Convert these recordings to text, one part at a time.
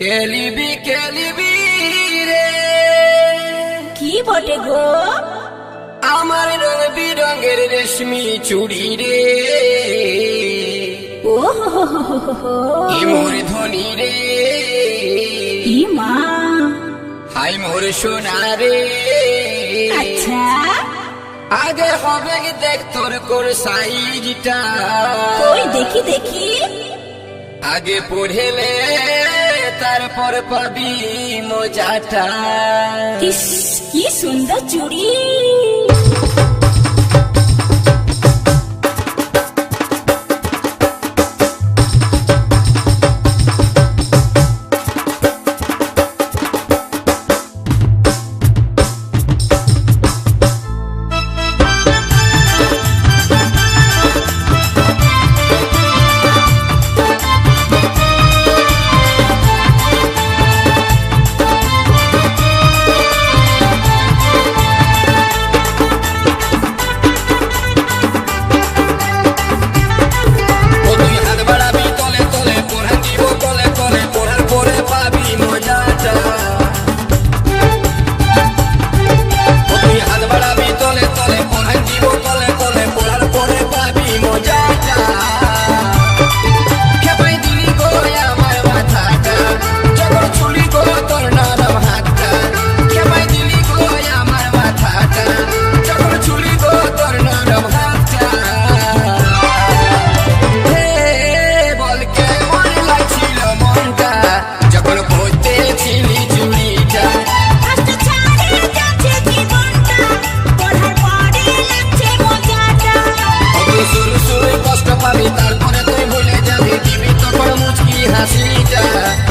কেলিবি কেলিবি রে। কি বটে গো? আমার রং বিরঙের রেশমি চুড়ি রে। ও মোর ধনী রে। মা। হাই মোর সোনা রে। আচ্ছা। আগে হবে দেখ তোর কোর সাইজটা। দেখি দেখি। আগে পড়েলে তারপর পাবি মজাটা। কি সুন্দর চুড়ি। Yeah.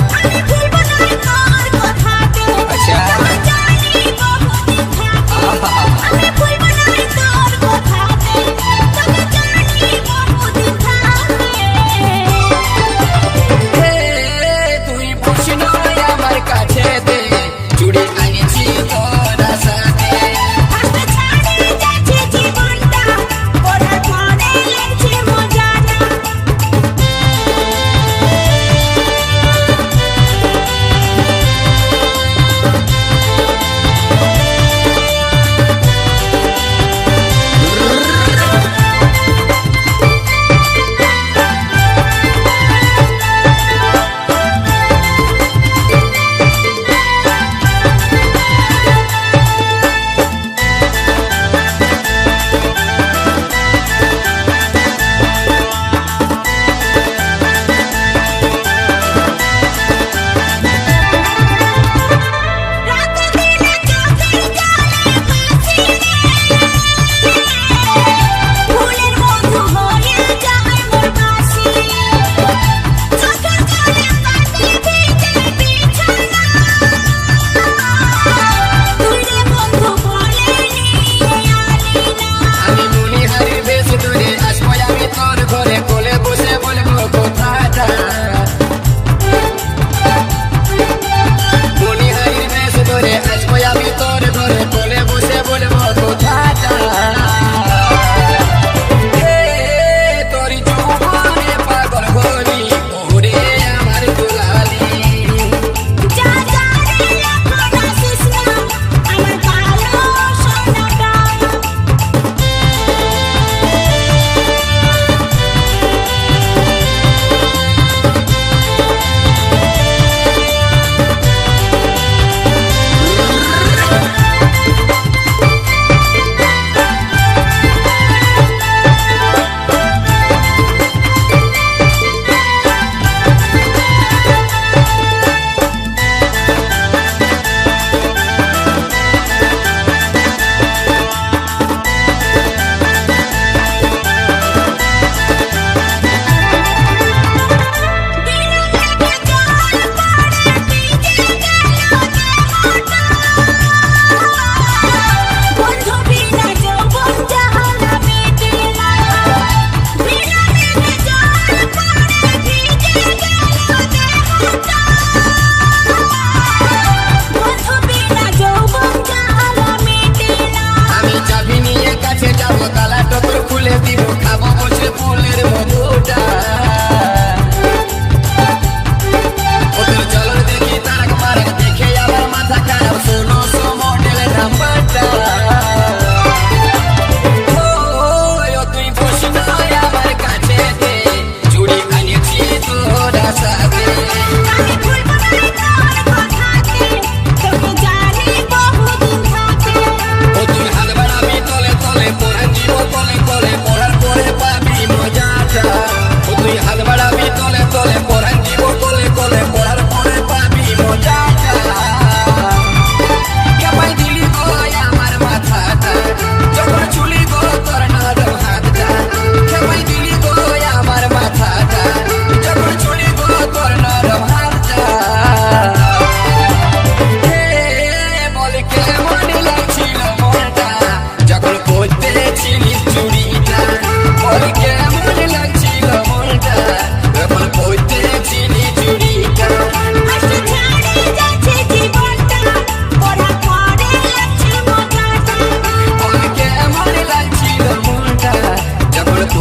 ঘরে ঘরে কোলে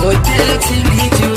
Au tel est-il